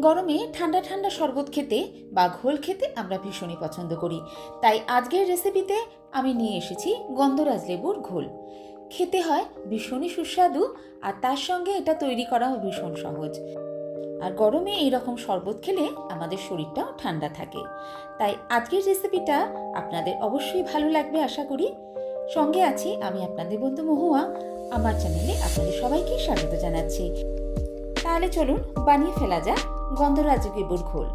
গরমে ঠান্ডা ঠান্ডা শরবত খেতে বা ঘোল খেতে আমরা ভীষণই পছন্দ করি। তাই আজকের রেসিপিতে আমি নিয়ে এসেছি গন্ধরাজ লেবুর ঘোল। খেতে হয় ভীষণই সুস্বাদু আর তার সঙ্গে এটা তৈরি করাও ভীষণ সহজ। আর গরমে এই রকম শরবত খেলে আমাদের শরীরটাও ঠান্ডা থাকে। তাই আজকের রেসিপিটা আপনাদের অবশ্যই ভালো লাগবে আশা করি। সঙ্গে আছি আমি আপনাদের বন্ধু মহুয়া। আমার চ্যানেলে আপনাদের সবাইকে স্বাগত জানাচ্ছি। তাহলে চলুন বানিয়ে ফেলা যাক। গন্ধরাজ লেবুর ঘোল।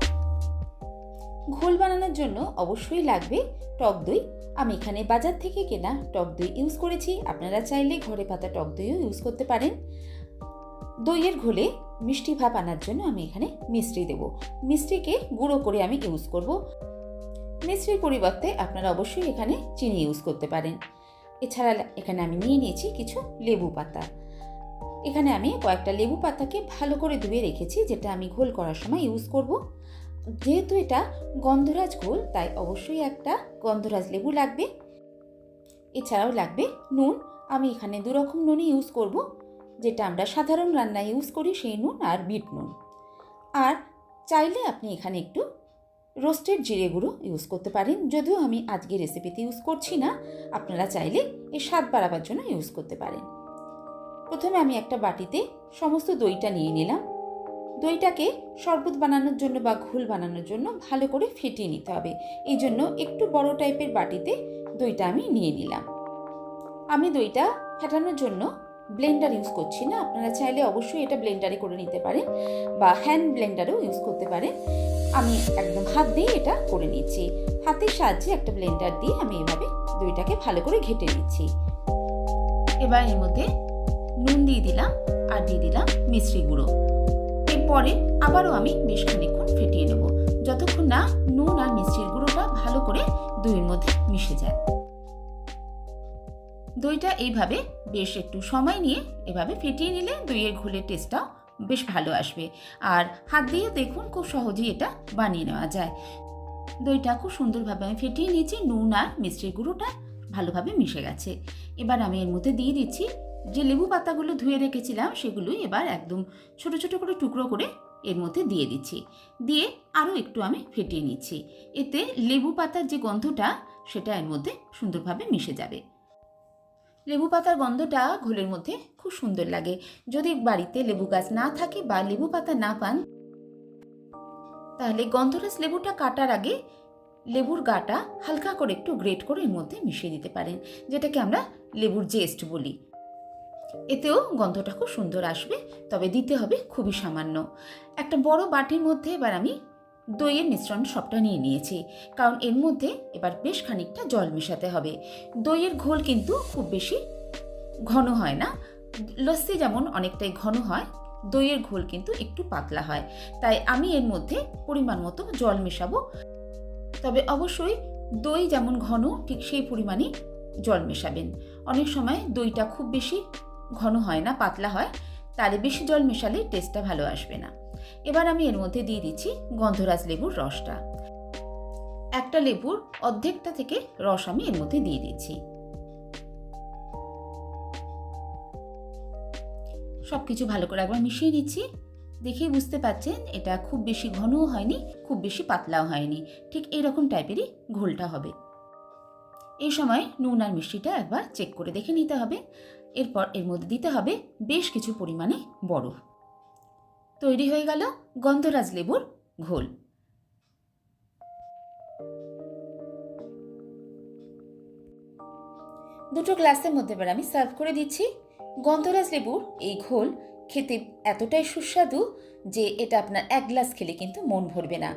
ঘোল বানানোর জন্য অবশ্যই লাগবে টক দই। আমি এখানে বাজার থেকে কেনা টক দই ইউজ করেছি। আপনারা চাইলে ঘরে পাতা টক দইও ইউজ করতে পারেন। দইয়ের ঘোলে মিষ্টি ভাব আনার জন্য আমি এখানে মিষ্টি দেব। মিষ্টিকে গুঁড়ো করে আমি ইউজ করব। মিষ্টির পরিবর্তে আপনারা অবশ্যই এখানে চিনি ইউজ করতে পারেন। এছাড়া এখানে আমি নিয়ে নিয়েছি কিছু লেবু পাতা। এখানে আমি কয়েকটা লেবু পাতাকে ভালো করে ধুয়ে রেখেছি, যেটা আমি ঘোল করার সময় ইউজ করব। যেহেতু এটা গন্ধরাজ ঘোল, তাই অবশ্যই একটা গন্ধরাজ লেবু লাগবে। এছাড়াও লাগবে নুন। আমি এখানে দু রকম নুনই ইউজ করব, যেটা আমরা সাধারণ রান্নায় ইউজ করি, সেই নুন আর বিট নুন। আর চাইলে আপনি এখানে একটু রোস্টেড জিরে গুঁড়ো ইউজ করতে পারেন। যদিও আমি আজকে রেসিপিতে ইউজ করছি না, আপনারা চাইলে এর স্বাদ বাড়াবার জন্য ইউজ করতে পারেন। প্রথমে আমি একটা বাটিতে সমস্ত দইটা নিয়ে নিলাম। দইটাকে শরবত বানানোর জন্য বা ঘোল বানানোর জন্য ভালো করে ফেটিয়ে নিতে হবে। এই জন্য একটু বড় টাইপের বাটিতে দইটা আমি নিয়ে নিলাম। আমি দইটা ফেটানোর জন্য ব্লেন্ডার ইউজ করছি না। আপনারা চাইলে অবশ্যই এটা ব্লেন্ডারে করে নিতে পারেন বা হ্যান্ড ব্লেন্ডারও ইউজ করতে পারেন। আমি একদম হাত দিয়ে এটা করে নিচ্ছি। হাতের সাহায্যে একটা ব্লেন্ডার দিয়ে আমি এভাবে দইটাকে ভালো করে ঘেটে নিচ্ছি। এবার এর মধ্যে নুন দিয়ে দিলাম আর দিয়ে দিলাম মিশ্রি গুঁড়ো। এরপরে আবারও আমি বেশ খানিক্ষণ ফেটিয়ে নেব, যতক্ষণ না নুন আর মিষ্টির গুঁড়োটা ভালো করে দইয়ের মধ্যে মিশে যায়। দইটা এইভাবে বেশ একটু সময় নিয়ে এভাবে ফেটিয়ে নিলে দইয়ের ঘোলের টেস্টটাও বেশ ভালো আসবে। আর হাত দিয়ে দেখুন খুব সহজেই এটা বানিয়ে নেওয়া যায়। দইটা খুব সুন্দরভাবে আমি ফেটিয়ে নিয়েছি, নুন আর মিষ্টির গুঁড়োটা ভালোভাবে মিশে গেছে। এবার আমি এর মধ্যে দিয়ে দিচ্ছি যে লেবু পাতাগুলো ধুয়ে রেখেছিলাম সেগুলো এবার একদম ছোট ছোট করে টুকরো করে এর মধ্যে দিয়ে দিচ্ছি। দিয়ে আরও একটু আমি ফেটিয়ে নিচ্ছি। এতে লেবু পাতার যে গন্ধটা, সেটা এর মধ্যে সুন্দরভাবে মিশে যাবে। লেবু পাতার গন্ধটা ঘোলের মধ্যে খুব সুন্দর লাগে। যদি বাড়িতে লেবু গাছ না থাকে বা লেবু পাতা না পান, তাহলে গন্ধরাজ লেবুটা কাটার আগে লেবুর গাটা হালকা করে একটু গ্রেট করে এর মধ্যে মিশিয়ে দিতে পারেন, যেটাকে আমরা লেবুর জেস্ট বলি। এতেও গন্ধটা খুব সুন্দর আসবে, তবে দিতে হবে খুবই সামান্য। একটা বড় বাটির মধ্যে এবার আমি দইয়ের মিশ্রণ সবটা নিয়ে নিয়েছি, কারণ এর মধ্যে এবার বেশ খানিকটা জল মেশাতে হবে। দইয়ের ঘোল কিন্তু খুব বেশি ঘন হয় না, লস্যি যেমন অনেকটাই ঘন হয়, দইয়ের ঘোল কিন্তু একটু পাতলা হয়। তাই আমি এর মধ্যে পরিমাণ মতো জল মেশাবো। তবে অবশ্যই দই যেমন ঘন, ঠিক সেই পরিমাণই জল মেশাবেন। অনেক সময় দইটা খুব বেশি ঘন হয় না, পাতলা হয়, তাহলে বেশি জল মেশালে টেস্টটা ভালো আসবে না। এবার আমি এর মধ্যে দিয়ে দিচ্ছি গন্ধরাজ লেবুর রসটা। একটা লেবুর অর্ধেকটা থেকে রস আমি এর মধ্যে দিয়ে দিচ্ছি। সব কিছু ভালো করে একবার মিশিয়ে দিচ্ছি। দেখেই বুঝতে পারছেন এটা খুব বেশি ঘনও হয়নি, খুব বেশি পাতলাও হয়নি। ঠিক এরকম টাইপেরই ঘোলটা হবে। এই সময় নুন আর মিষ্টিটা একবার চেক করে দেখে নিতে হবে। এরপর এর মধ্যে দিতে হবে বেশ কিছু পরিমাণে বরফ তৈরি হয়ে গেল গন্ধরাজ লেবুর ঘোল। দুটো গ্লাসের মধ্যে আমি সার্ভ করে দিচ্ছি। গন্ধরাজ লেবুর এই ঘোল খেতে এতটাই সুস্বাদু যে এটা আপনার এক গ্লাস খেলে কিন্তু মন ভরবে না।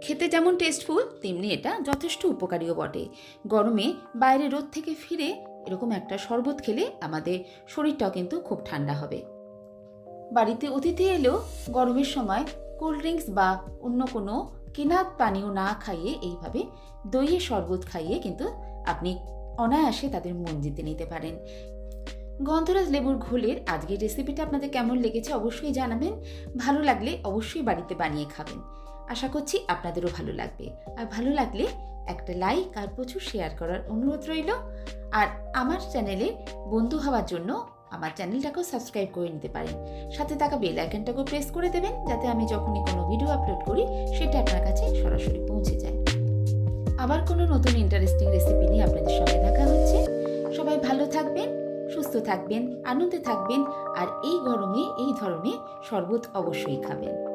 খেতে যেমন টেস্টফুল তেমনি এটা যথেষ্ট উপকারীও বটে। গরমে বাইরে রোদ থেকে ফিরে এরকম একটা শরবত খেলে আমাদের শরীরটাও কিন্তু খুব ঠান্ডা হবে। বাড়িতে অতিথি এলেও গরমের সময় কোল্ড ড্রিঙ্কস বা অন্য কোনো কেনা পানীয় না খাইয়ে এইভাবে দইয়ের শরবত খাইয়ে কিন্তু আপনি অনায়াসে তাদের মন জিতে নিতে পারেন। গন্ধরাজ লেবুর ঘোলের আজকের রেসিপিটা আপনাদের কেমন লেগেছে অবশ্যই জানাবেন। ভালো লাগলে অবশ্যই বাড়িতে বানিয়ে খাবেন। আশা করছি আপনাদেরও ভালো লাগবে। আর ভালো লাগলে একটা লাইক আর প্রচুর শেয়ার করার অনুরোধ রইল। আর আমার চ্যানেলে বন্ধু হওয়ার জন্য আমার চ্যানেলটাকেও সাবস্ক্রাইব করে নিতে পারেন। সাথে থাকা বেল আইকনটাকেও প্রেস করে দেবেন, যাতে আমি যখনই কোনো ভিডিও আপলোড করি, সেটা আপনার কাছে সরাসরি পৌঁছে যায়। আবার কোনো নতুন ইন্টারেস্টিং রেসিপি নিয়ে আপনাদের সঙ্গে দেখা হচ্ছে। সবাই ভালো থাকবেন, সুস্থ থাকবেন, আনন্দে থাকবেন, আর এই গরমে, এই ধরনের শরবত অবশ্যই খাবেন।